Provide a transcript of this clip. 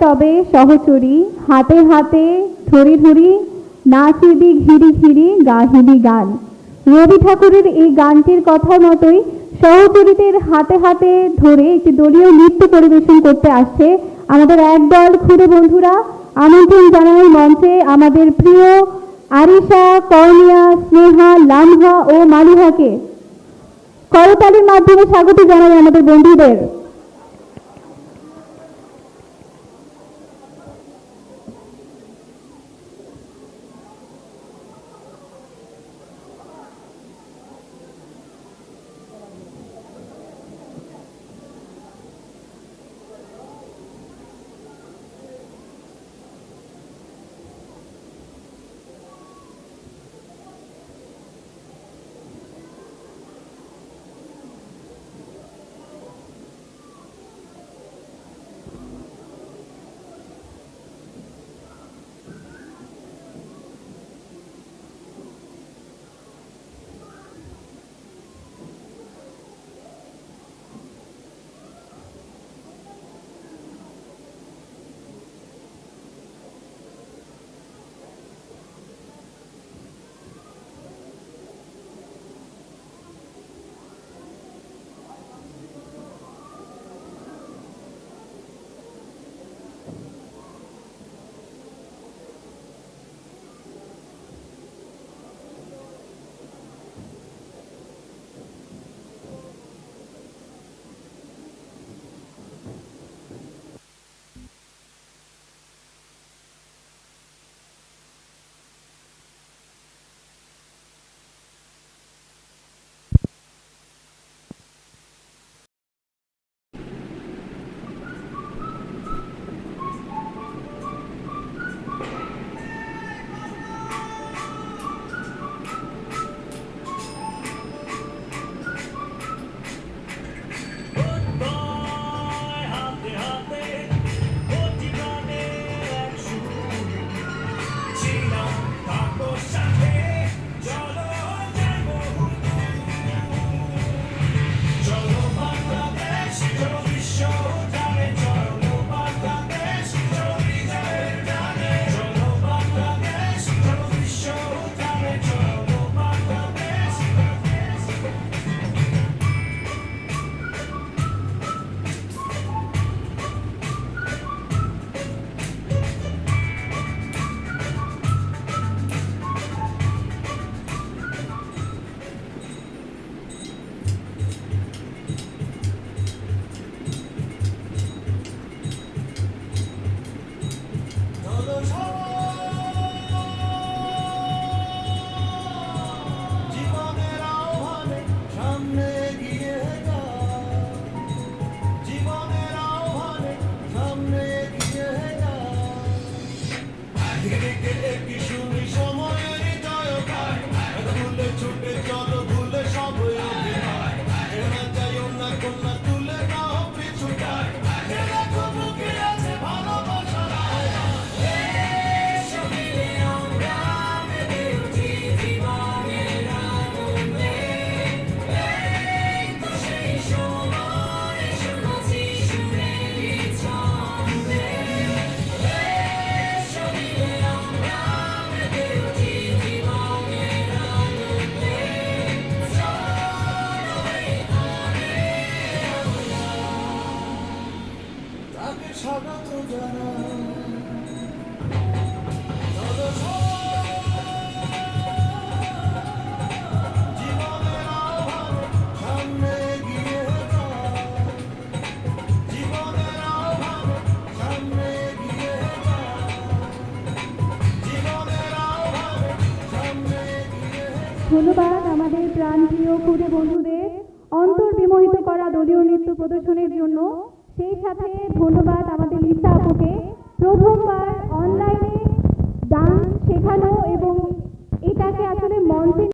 তবে সহচরী, হাতে হাতে ধরি ধরি নাচিবি ঘিরি ঘিরি গাহিবি গান। রবি ঠাকুরের এই গানটির কথা মতোই সহচরীদের হাতে হাতে ধরে একটি দলীয় নৃত্য পরিবেশন করতে আসছে আমাদের একদল খুদে বন্ধুরা। আমন্ত্রণ জানাই মঞ্চে আমাদের প্রিয় আরিশা, কর্নিয়া, স্নেহা, লামহা ও মালিহাকে। করতালির মাধ্যমে স্বাগত জানাই আমাদের বন্ধুদের। Oh, ধন্যবাদ আমাদের প্রাণপ্রিয় খুদে বন্ধুদের অন্তর বিমোহিত করা দলীয় নৃত্য প্রদর্শনের জন্য। সেই সাথে ধন্যবাদ আমাদের লিসা আপুকে। প্রথমবার অনলাইনে ডান্স শেখানো এবং এটাকে আসলে মঞ্চে